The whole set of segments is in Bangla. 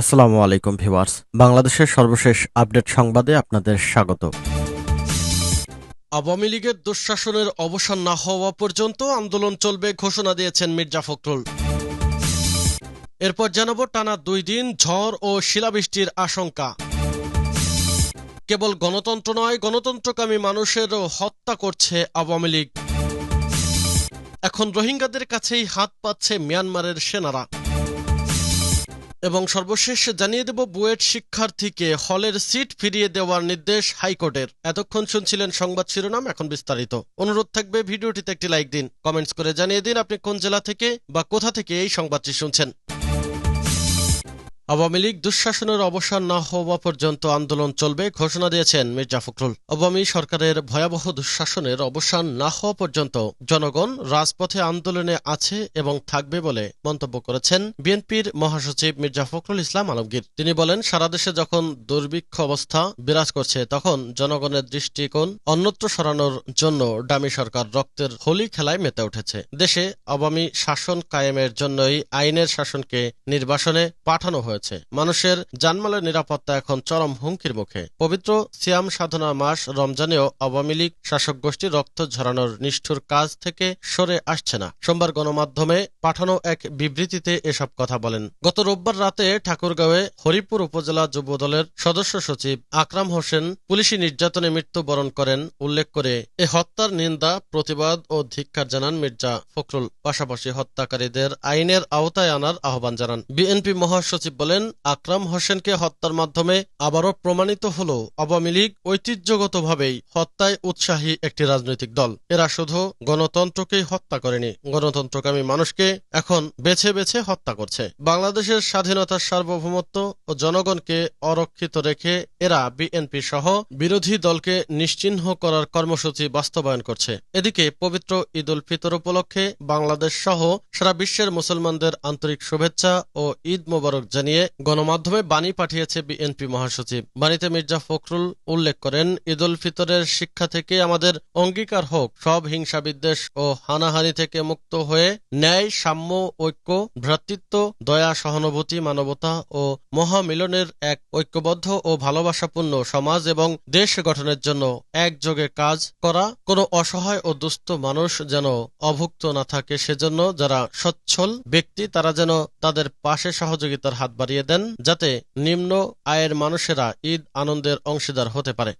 আসসালামু আলাইকুম ভিউয়ার্স। বাংলাদেশের সর্বশেষ আপডেট সংবাদে আপনাদের স্বাগত। আওয়ামী লীগের দুঃশাসনের অবসান না হওয়া পর্যন্ত আন্দোলন চলবে ঘোষণা দিয়েছেন মির্জা ফখরুল। এরপর জানাব টানা দুই দিন ঝড় ও শিলাবৃষ্টির আশঙ্কা। কেবল গণতন্ত্র নয়, গণতন্ত্রকামী মানুষেরও হত্যা করছে আওয়ামী লীগ। এখন রোহিঙ্গাদের কাছেই হাত পাচ্ছে মিয়ানমারের সেনারা। এবং সর্বশেষ জানিয়ে দেব বুয়েট শিক্ষার্থীকে হলের সিট ফিরিয়ে দেওয়ার নির্দেশ হাইকোর্টের। এতক্ষণ শুনছিলেন সংবাদ শিরোনাম, এখন বিস্তারিত। অনুরোধ থাকবে ভিডিওটিতে একটি লাইক দিন, কমেন্টস করে জানিয়ে দিন আপনি কোন জেলা থেকে বা কোথা থেকে এই সংবাদটি শুনছেন। আওয়ামী লীগ দুঃশাসনের অবসান না হওয়া পর্যন্ত আন্দোলন চলবে, ঘোষণা দিয়েছেন মির্জা ফখরুল। আওয়ামী সরকারের ভয়াবহ দুঃশাসনের অবসান না হওয়া পর্যন্ত জনগণ রাজপথে আন্দোলনে আছে এবং থাকবে বলে মন্তব্য করেছেন বিএনপির মহাসচিব মির্জা ফখরুল ইসলাম আলমগীর। তিনি বলেন, সারা দেশে যখন দুর্ভিক্ষ অবস্থা বিরাজ করছে, তখন জনগণের দৃষ্টিকোণ অন্যত্র সরানোর জন্য ডামি সরকার রক্তের হোলি খেলায় মেতে উঠেছে। দেশে আওয়ামী শাসন কায়েমের জন্যই আইনের শাসনকে নির্বাসনে পাঠানো হয়েছে। হয়েছে মানুষের জানমালের নিরাপত্তা এখন চরম হুমকির মুখে। পবিত্র সিয়াম সাধনা মাস রমজানেও আওয়ামী লীগ শাসক গোষ্ঠীর রক্ত ঝরানোর নিষ্ঠুর কাজ থেকে সরে আসছে না। সোমবার গণমাধ্যমে পাঠানো এক বিবৃতিতে এসব কথা বলেন। গত রোববার রাতে ঠাকুরগাঁওয়ে হরিপুর উপজেলা যুব দলের সদস্য সচিব আকরাম হোসেন পুলিশি নির্যাতনে মৃত্যুবরণ করেন। উল্লেখ করে, এ হত্যার নিন্দা, প্রতিবাদ ও ধিক্কার জানান মির্জা ফখরুল। পাশাপাশি হত্যাকারীদের আইনের আওতায় আনার আহ্বান জানান। বিএনপি মহাসচিব বলেন বলেন, আকরাম হোসেনকে হত্যার মাধ্যমে আবারও প্রমাণিত হল আওয়ামী লীগ ঐতিহ্যগতভাবেই হত্যায় উৎসাহী একটি রাজনৈতিক দল। এরা শুধু গণতন্ত্রকেই হত্যা করেনি, গণতন্ত্রকামী মানুষকে এখন বেছে বেছে হত্যা করছে। বাংলাদেশের স্বাধীনতার সার্বভৌমত্ব ও জনগণকে অরক্ষিত রেখে এরা বিএনপি সহ বিরোধী দলকে নিশ্চিহ্ন করার কর্মসূচি বাস্তবায়ন করছে। এদিকে পবিত্র ঈদ উল ফিতর উপলক্ষে বাংলাদেশ সহ সারা বিশ্বের মুসলমানদের আন্তরিক শুভেচ্ছা ও ঈদ মোবারক জানিয়ে গণমাধ্যমে বাণী পাঠিয়েছে বিএনপি মহাসচিব। বাণীতে মির্জা ফখরুল উল্লেখ করেন ঈদ উল ফিতরের শিক্ষা থেকে আমাদের অঙ্গীকার হোক, সব হিংসা বিদ্বেষ ও হানাহানি থেকে মুক্ত হয়ে ন্যায়, সাম্য, ঐক্য, ভ্রাতৃত্ব, দয়া, সহানুভূতি, মানবতা ও মহামিলনের এক ঐক্যবদ্ধ ও ভালোবাসাপূর্ণ সমাজ এবং দেশ গঠনের জন্য একযোগে কাজ করা। কোনো অসহায় ও দুস্থ মানুষ যেন অভুক্ত না থাকে, সেজন্য যারা সচ্ছল ব্যক্তি, তারা যেন তাদের পাশে সহযোগিতার হাত বাড়িয়ে দেন যাতে নিম্ন আয়ের মানুষেরা ঈদ আনন্দের অংশীদার হতে পারে।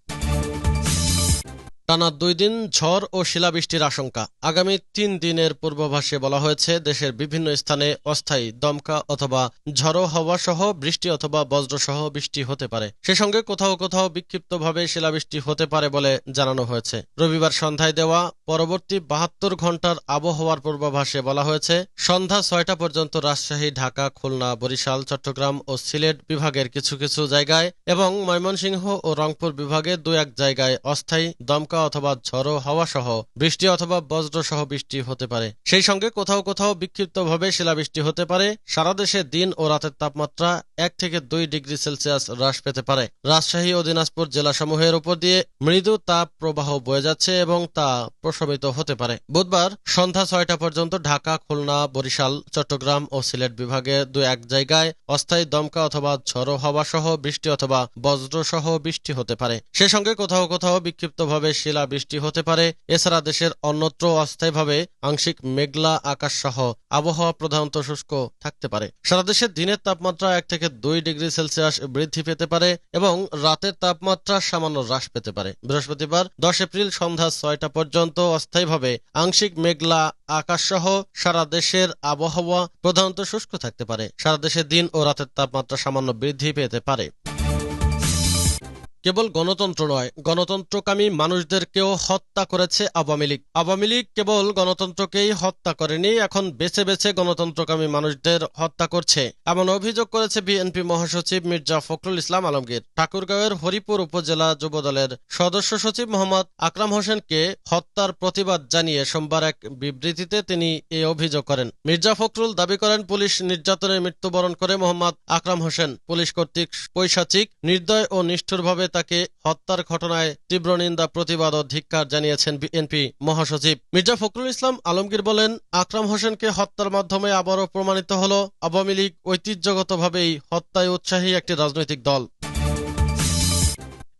টানা দুই দিন ঝড় ও শিলাবৃষ্টির আশঙ্কা। আগামী তিন দিনের পূর্বাভাসে বলা হয়েছে, দেশের বিভিন্ন স্থানে অস্থায়ী দমকা অথবা ঝড়ো হওয়া সহ বৃষ্টি অথবা বজ্রসহ বৃষ্টি হতে পারে। সে সঙ্গে কোথাও কোথাও বিক্ষিপ্তভাবে শিলাবৃষ্টি হতে পারে বলে জানানো হয়েছে। রবিবার সন্ধ্যায় দেওয়া পরবর্তী বাহাত্তর ঘণ্টার আবহাওয়ার পূর্বাভাসে বলা হয়েছে, সন্ধ্যা ছয়টা পর্যন্ত রাজশাহী, ঢাকা, খুলনা, বরিশাল, চট্টগ্রাম ও সিলেট বিভাগের কিছু কিছু জায়গায় এবং ময়মনসিংহ ও রংপুর বিভাগে দু এক জায়গায় অস্থায়ী দমকা অথবা ঝড়ো হাওয়া সহ বৃষ্টি অথবা বজ্র সহ বৃষ্টি হতে পারে। সেই সঙ্গে কোথাও কোথাও বিক্ষিপ্তভাবে শিলাবৃষ্টি হতে পারে। সারা দেশে দিন ও রাতের তাপমাত্রা এক থেকে দুই ডিগ্রি সেলসিয়াস হ্রাস পেতে পারে। রাজশাহী ও দিনাজপুর জেলাসমূহের উপর দিয়ে মৃদু তাপ প্রবাহ বয়ে যাচ্ছে এবং তা প্রশমিত হতে পারে। বুধবার সন্ধ্যা ছয়টা পর্যন্ত ঢাকা, খুলনা, বরিশাল, চট্টগ্রাম ও সিলেট বিভাগে দু এক জায়গায় অস্থায়ী দমকা অথবা ঝড়ো হাওয়া সহ বৃষ্টি অথবা বজ্র সহ বৃষ্টি হতে পারে। সে সঙ্গে কোথাও কোথাও বিক্ষিপ্তভাবে শিলা বৃষ্টি হতে পারে। এছাড়া দেশের অন্যত্র অস্থায়ীভাবে আংশিক মেঘলা আকাশ সহ আবহাওয়া প্রধানত শুষ্ক থাকতে পারে। সারা দেশের দিনের তাপমাত্রা এক থেকে দুই ডিগ্রি সেলসিয়াস বৃদ্ধি পেতে পারে এবং রাতের তাপমাত্রা সামান্য হ্রাস পেতে পারে। বৃহস্পতিবার দশ এপ্রিল সন্ধ্যা ছয়টা পর্যন্ত অস্থায়ীভাবে আংশিক মেঘলা আকাশ সহ সারা দেশের আবহাওয়া প্রধানত শুষ্ক থাকতে পারে। সারা দেশের দিন ও রাতের তাপমাত্রা সামান্য বৃদ্ধি পেতে পারে। কেবল গণতন্ত্র নয়, গণতন্ত্রকামী মানুষদেরকেও হত্যা করেছে আওয়ামী লীগ। আওয়ামী লীগ কেবল গণতন্ত্রকেই হত্যা করেনি, এখন বেছে বেছে গণতন্ত্রকামী মানুষদের হত্যা করছে। এমন অভিযোগ করেছে বিএনপি মহাসচিব মির্জা ফখরুল ইসলাম আলমগীর। ঠাকুরগাঁওয়ের হরিপুর উপজেলা যুবদলের সদস্য সচিব মোহাম্মদ আকরাম হোসেনকে হত্যার প্রতিবাদ জানিয়ে সোমবার এক বিবৃতিতে তিনি এ অভিযোগ করেন। মির্জা ফখরুল দাবি করেন, পুলিশ নির্যাতনে মৃত্যুবরণ করে মোহাম্মদ আকরাম হোসেন। পুলিশ কর্তৃক পৈশাচিক, নির্দয় ও নিষ্ঠুরভাবে নেতাকে হত্যার ঘটনায় তীব্র নিন্দা, প্রতিবাদ ও ধিক্কার জানিয়েছেন বিএনপি মহাসচিব। মির্জা ফখরুল ইসলাম আলমগীর বলেন, আকরাম হোসেনকে হত্যার মাধ্যমে আবারও প্রমাণিত হল, আওয়ামী লীগ ঐতিহ্যগতভাবেই হত্যায় উৎসাহী একটি রাজনৈতিক দল।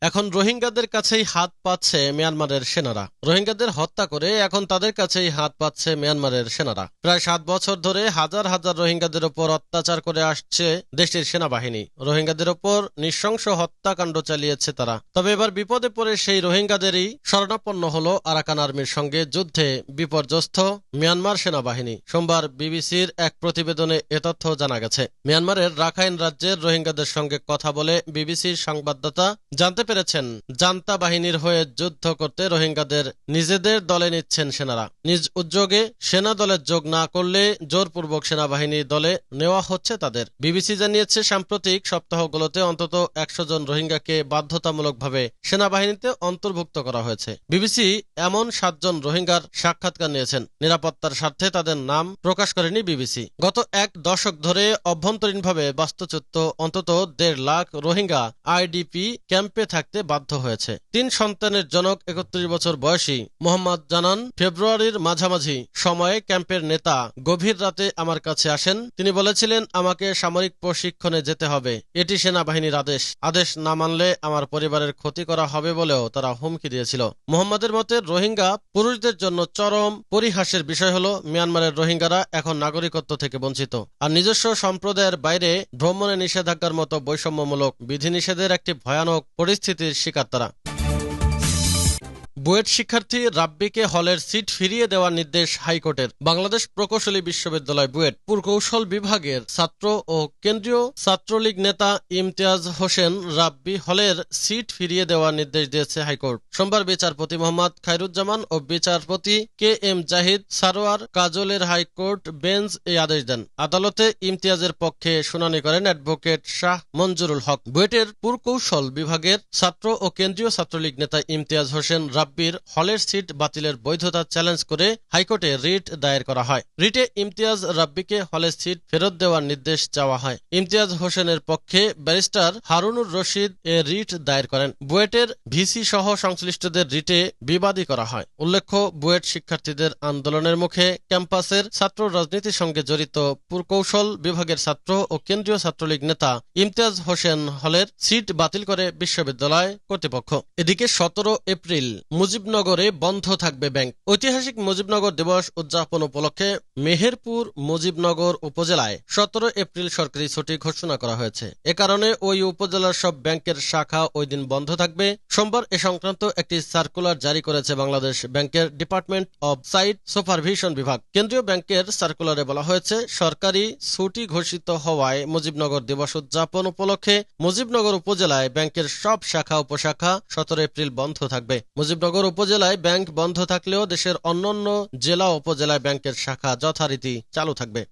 এখন রোহিঙ্গাদের কাছেই হাত পাচ্ছে মিয়ানমারের সেনারা। রোহিঙ্গাদের হত্যা করে এখন তাদের কাছেই হাত পাচ্ছে মিয়ানমারের সেনারা। প্রায় সাত বছর ধরে হাজার হাজার রোহিঙ্গাদের ওপর অত্যাচার করে আসছে দেশটির সেনাবাহিনী। রোহিঙ্গাদের ওপর নৃশংস হত্যাকাণ্ড চালিয়েছে তারা। তবে এবার বিপদে পড়ে সেই রোহিঙ্গাদেরই শরণাপন্ন হল আরাকান আর্মির সঙ্গে যুদ্ধে বিপর্যস্ত মিয়ানমার সেনাবাহিনী। সোমবার বিবিসির এক প্রতিবেদনে এ তথ্য জানা গেছে। মিয়ানমারের রাখাইন রাজ্যের রোহিঙ্গাদের সঙ্গে কথা বলে বিবিসির সংবাদদাতা জানতে পেরেছেন। জান্তা বাহিনীর হয়ে যুদ্ধ করতে রোহিঙ্গাদের নিজেদের দলে নিচ্ছেন সেনারা। নিজ উদ্যোগে সেনা দলে যোগ না করলে জোরপূর্বক সেনাবাহিনীর দলে নেওয়া হচ্ছে তাদের। বিবিসি জানিয়েছে, সাম্প্রতিক সপ্তাহগুলোতে অন্তত একশো জন রোহিঙ্গাকে বাধ্যতামূলকভাবে সেনাবাহিনীতে অন্তর্ভুক্ত করা হয়েছে। বিবিসি এমন সাতজন রোহিঙ্গার সাক্ষাৎকার নিয়েছেন। নিরাপত্তার স্বার্থে তাদের নাম প্রকাশ করেনি বিবিসি। গত এক দশক ধরে অভ্যন্তরীণভাবে বাস্তুচ্যুত অন্তত দেড় লাখ রোহিঙ্গা আইডিপি ক্যাম্পে থাকতে বাধ্য হয়েছে। তিন সন্তানের জনক একত্রিশ বছর বয়সী মোহাম্মদ জানান, ফেব্রুয়ারির মাঝামাঝি সময়ে ক্যাম্পের নেতা গভীর রাতে আমার কাছে আসেন। তিনি বলেছিলেন, আমাকে সামরিক প্রশিক্ষণে যেতে হবে। এটি সেনাবাহিনীর আদেশ। আদেশ না মানলে আমার পরিবারের ক্ষতি করা হবে বলেও তারা হুমকি দিয়েছিল। মোহাম্মদের মতে, রোহিঙ্গা পুরুষদের জন্য চরম পরিহাসের বিষয় হল, মিয়ানমারের রোহিঙ্গারা এখন নাগরিকত্ব থেকে বঞ্চিত। আর নিজস্ব সম্প্রদায়ের বাইরে ভ্রমণে নিষেধাজ্ঞার মতো বৈষম্যমূলক বিধিনিষেধের একটি ভয়ানক পরিস্থিতির শিকার তারা। বুয়েট শিক্ষার্থী রাব্বিকে হলের সিট ফিরিয়ে দেওয়ার নির্দেশ হাইকোর্টের। বাংলাদেশ প্রকৌশলী বিশ্ববিদ্যালয় বুয়েট পুরকৌশল বিভাগের ছাত্র ও কেন্দ্রীয় ছাত্রলীগ নেতা ইমতিয়াজ হোসেন রাব্বি হলের সিট ফিরিয়ে দেওয়ার নির্দেশ দিয়েছে হাইকোর্ট। সোমবার বিচারপতি মোহাম্মদ খায়রুজ্জামান ও বিচারপতি কে এম জাহিদ সারোয়ার কাজলের হাইকোর্ট বেঞ্চ এই আদেশ দেন। আদালতে ইমতিয়াজের পক্ষে শুনানি করেন অ্যাডভোকেট শাহ মঞ্জুরুল হক। বুয়েটের পুরকৌশল বিভাগের ছাত্র ও কেন্দ্রীয় ছাত্রলীগ নেতা ইমতিয়াজ হোসেন রাব্বির হলের সিট বাতিলের বৈধতা চ্যালেঞ্জ করে হাইকোর্টে রিট দায়ের করা হয়। রিটে ইমতিয়াজ রাব্বিকে হলের সিট ফেরত দেওয়ার নির্দেশ চাওয়া হয়। ইমতিয়াজ হোসেনের পক্ষে ব্যারিস্টার হারুনুর রশিদ এ রিট দায়ের করেন। বুয়েটের ভিসি সহ সংশ্লিষ্টদের রিটে বিবাদী করা হয়। উল্লেখ্য, বুয়েট শিক্ষার্থীদের আন্দোলনের মুখে ক্যাম্পাসের ছাত্র রাজনীতির সঙ্গে জড়িত পুরকৌশল বিভাগের ছাত্র ও কেন্দ্রীয় ছাত্রলীগ নেতা ইমতিয়াজ হোসেন হলের সিট বাতিল করে বিশ্ববিদ্যালয় কর্তৃপক্ষ। এদিকে সতেরো এপ্রিল মুজিবনগরে বন্ধ থাকবে ব্যাংক। ঐতিহাসিক মুজিবনগর দিবস উদযাপন উপলক্ষে মেহেরপুর মুজিবনগর উপজেলায় সতেরো এপ্রিল সরকারি ছুটি ঘোষণা করা হয়েছে। এ কারণে ওই উপজেলার সব ব্যাংকের শাখা ওই দিন বন্ধ থাকবে। সোমবার এ সংক্রান্ত একটি সার্কুলার জারি করেছে বাংলাদেশ ব্যাংকের ডিপার্টমেন্ট অব সাইট সুপারভিশন বিভাগ। কেন্দ্রীয় ব্যাংকের সার্কুলারে বলা হয়েছে, সরকারি ছুটি ঘোষিত হওয়ায় মুজিবনগর দিবস উদযাপন উপলক্ষে মুজিবনগর উপজেলায় ব্যাংকের সব শাখা, উপশাখা সতেরো এপ্রিল বন্ধ থাকবে। মুজিবনগর উপজেলায় ব্যাংক বন্ধ থাকলেও দেশের অন্যান্য জেলা উপজেলায় ব্যাংকের শাখা যথারীতি চালু থাকবে।